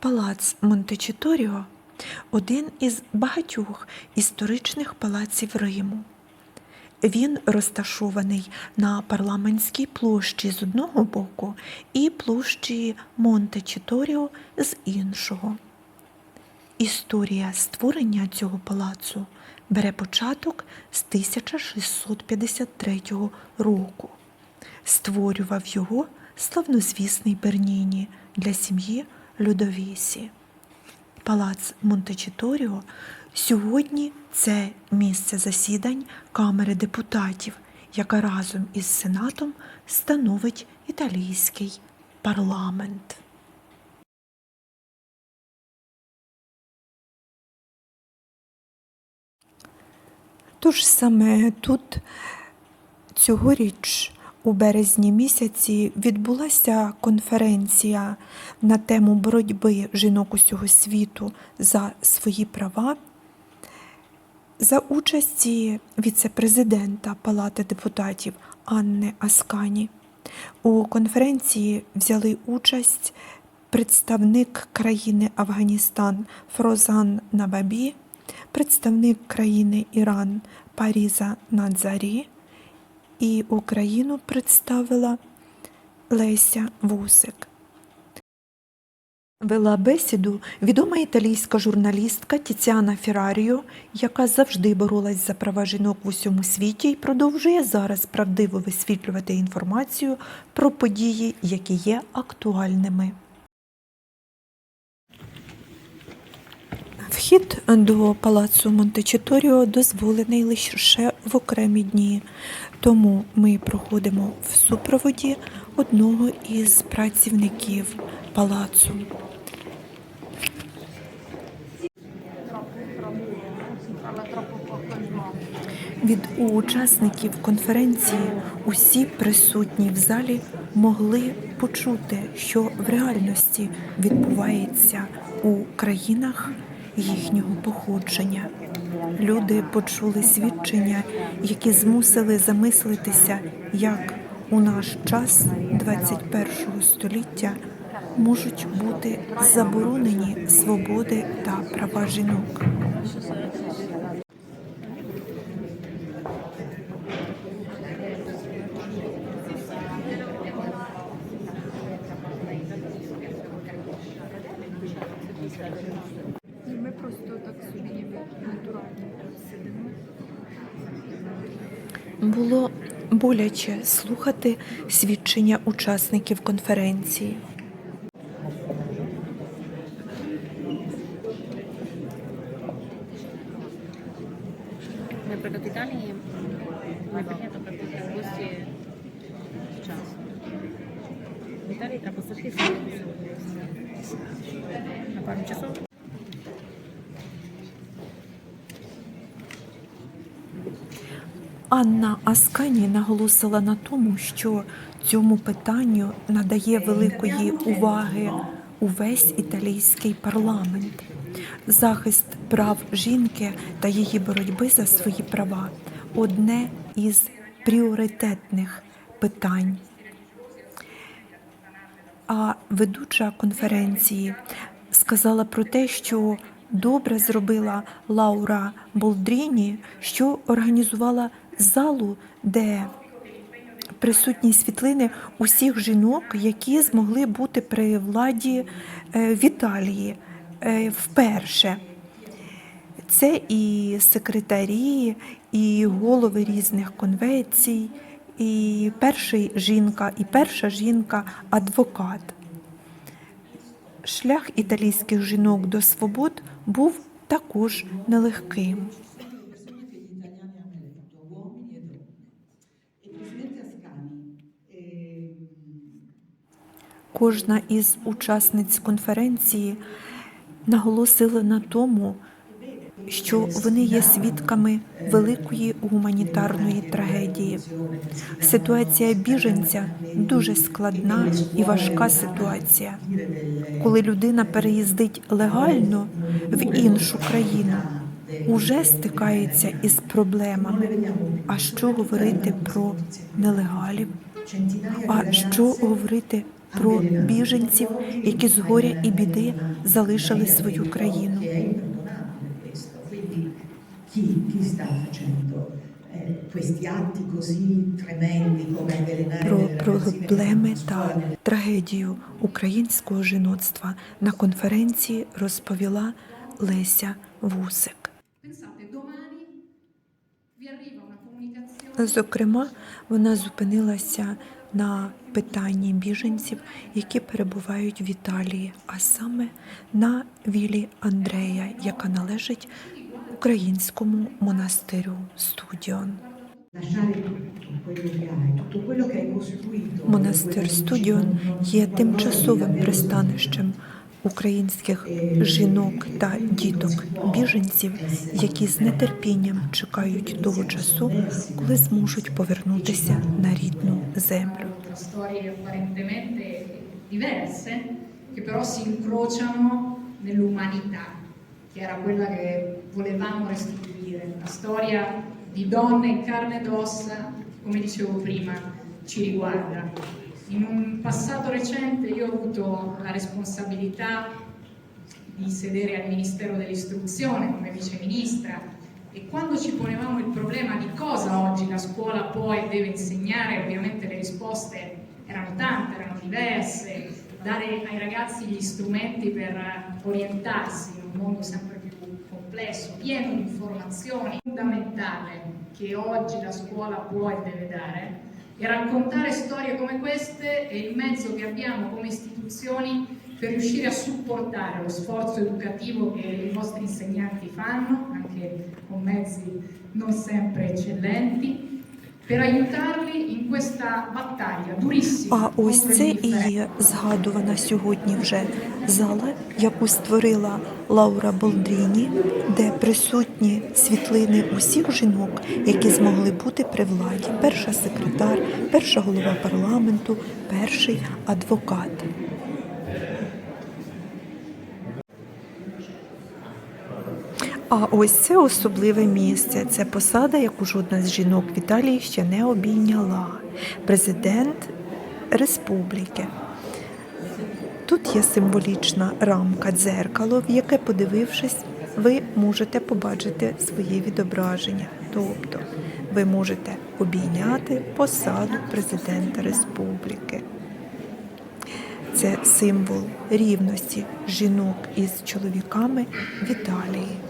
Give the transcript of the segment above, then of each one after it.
Палац Монтечіторіо один із багатьох історичних палаців Риму. Він розташований на парламентській площі з одного боку і площі Монтечіторіо з іншого. Історія створення цього палацу бере початок з 1653 року. Створював його славнозвісний Берніні для сім'ї Людовісі. Палац Монтечіторіо сьогодні це місце засідань Камери депутатів, яка разом із Сенатом становить італійський парламент. Тож саме тут цьогоріч у березні місяці відбулася конференція на тему боротьби жінок усього світу за свої права за участі віце-президента Палати депутатів Анни Аскані. У конференції взяли участь представник країни Афганістан Фрозан Набабі, представник країни Іран Паріза Надзарі і Україну представила Леся Вусик. Вела бесіду відома італійська журналістка Тіціана Ферраріо, яка завжди боролась за права жінок в усьому світі і продовжує зараз правдиво висвітлювати інформацію про події, які є актуальними. Вхід до палацу Монтечіторіо дозволений лише в окремі дні, тому ми проходимо в супроводі одного із працівників палацу. Від учасників конференції усі присутні в залі могли почути, що в реальності відбувається у країнах їхнього походження. Люди почули свідчення, які змусили замислитися, як у наш час 21 століття можуть бути заборонені свободи та права жінок. Просто так собі ніби натурально сидимо. Було боляче слухати свідчення учасників конференції. Наприклад, в Італії не прийнято практично в гості вчасно. В Італії треба завжди сидіти на пару часов. Анна Аскані наголосила на тому, що цьому питанню надає великої уваги увесь італійський парламент. Захист прав жінки та її боротьби за свої права одне із пріоритетних питань. А ведуча конференції сказала про те, що добре зробила Лаура Болдріні, що організувала залу, де присутні світлини усіх жінок, які змогли бути при владі е, в Італії е, вперше. Це і секретарі, і голови різних конвенцій, і перший жінка, і перша жінка адвокат. Шлях італійських жінок до свобод був також нелегким. Кожна із учасниць конференції наголосила на тому, що вони є свідками великої гуманітарної трагедії. Ситуація біженця дуже складна і важка ситуація. Коли людина переїздить легально в іншу країну, уже стикається із проблемами. А що говорити про нелегалів? А що говорити про біженців, які з горя і біди залишили свою країну. Eh, Про проблеми та трагедію українського жіноцтва на конференції розповіла Леся Вусик. Зокрема, вона зупинилася на питанні біженців, які перебувають в Італії, а саме на вілі Андрея, яка належить українському монастирю Студіон. Монастир Студіон є тимчасовим пристанищем українських жінок та діток біженців, які з нетерпінням чекають того часу, коли зможуть повернутися на рідну землю. che però si incrociano nell'umanità, che era quella che volevamo restituire, una storia di donne in carne ed ossa, come dicevo prima, ci riguarda. In un passato recente io ho avuto la responsabilità di sedere al Ministero dell'Istruzione come viceministra e quando ci ponevamo il problema di cosa oggi la scuola può e deve insegnare, ovviamente le risposte erano tante, erano diverse, dare ai ragazzi gli strumenti per orientarsi in un mondo sempre più complesso, pieno di informazioni, fondamentale che oggi la scuola può e deve dare e raccontare storie come queste è il mezzo che abbiamo come istituzioni per riuscire a supportare lo sforzo educativo che i vostri insegnanti fanno, anche con mezzi non sempre eccellenti, А ось це і є згадувана сьогодні вже зала, яку створила Лаура Болдріні, де присутні світлини усіх жінок, які змогли бути при владі. Перша секретар, перша голова парламенту, перший адвокат. А ось це особливе місце. Це посада, яку жодна з жінок в Італії ще не обійняла. Президент республіки. Тут є символічна рамка дзеркало, в яке, подивившись, ви можете побачити своє відображення. Тобто ви можете обійняти посаду президента республіки. Це символ рівності жінок із чоловіками в Італії.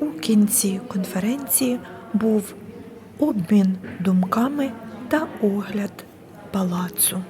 У кінці конференції був обмін думками та огляд палацу.